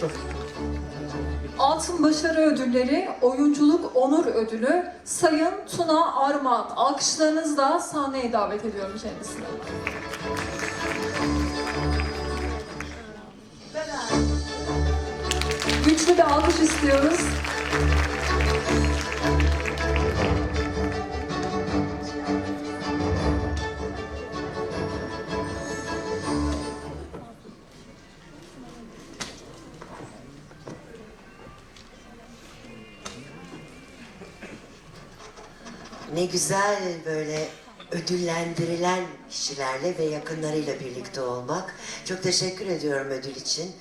Dur. Altın Başarı Ödülleri, Oyunculuk Onur Ödülü Sayın Tuna Armağan. Alkışlarınızla sahneye davet ediyorum kendisini. Güçlü bir alkış istiyoruz. Ne güzel böyle ödüllendirilen kişilerle ve yakınlarıyla birlikte olmak. Çok teşekkür ediyorum ödül için.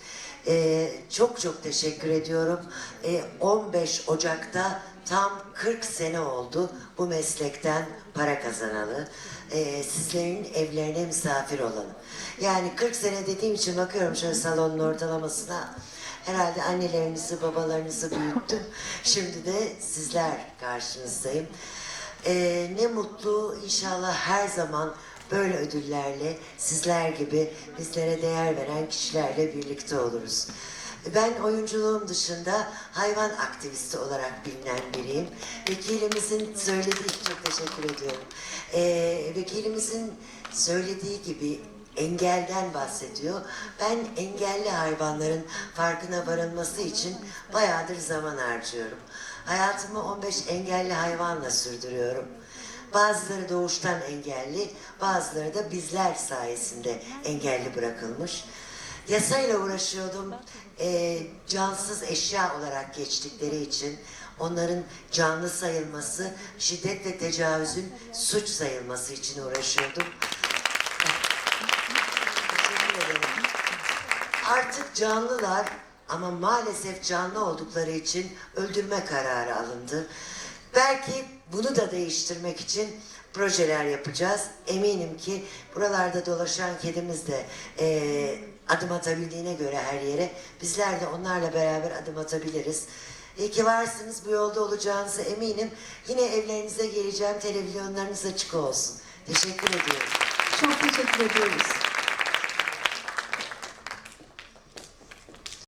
Ee, çok çok teşekkür ediyorum. Ee, 15 Ocak'ta tam 40 sene oldu bu meslekten para kazanalı. Ee, sizlerin evlerine misafir olalım. Yani 40 sene dediğim için bakıyorum şöyle salonun ortalamasına. Herhalde annelerinizi, babalarınızı büyüttüm. Şimdi de sizler karşınızdayım. Ee, ne mutlu inşallah her zaman böyle ödüllerle sizler gibi bizlere değer veren kişilerle birlikte oluruz. Ben oyunculuğum dışında hayvan aktivisti olarak bilinen biriyim. Vekilimizin söylediği çok teşekkür ediyorum. Ee, vekilimizin söylediği gibi engelden bahsediyor. Ben engelli hayvanların farkına varılması için bayağıdır zaman harcıyorum. Hayatımı 15 engelli hayvanla sürdürüyorum. Bazıları doğuştan engelli, bazıları da bizler sayesinde engelli bırakılmış. Yasayla uğraşıyordum. Ee, cansız eşya olarak geçtikleri için onların canlı sayılması, şiddet ve tecavüzün suç sayılması için uğraşıyordum. Artık canlılar ama maalesef canlı oldukları için öldürme kararı alındı. Belki bunu da değiştirmek için projeler yapacağız. Eminim ki buralarda dolaşan kedimiz de eee, adım atabildiğine göre her yere bizler de onlarla beraber adım atabiliriz. İyi ki varsınız, bu yolda olacağınıza eminim. Yine evlerinize geleceğim, televizyonlarınız açık olsun. Teşekkür ediyorum. Çok teşekkür ediyoruz.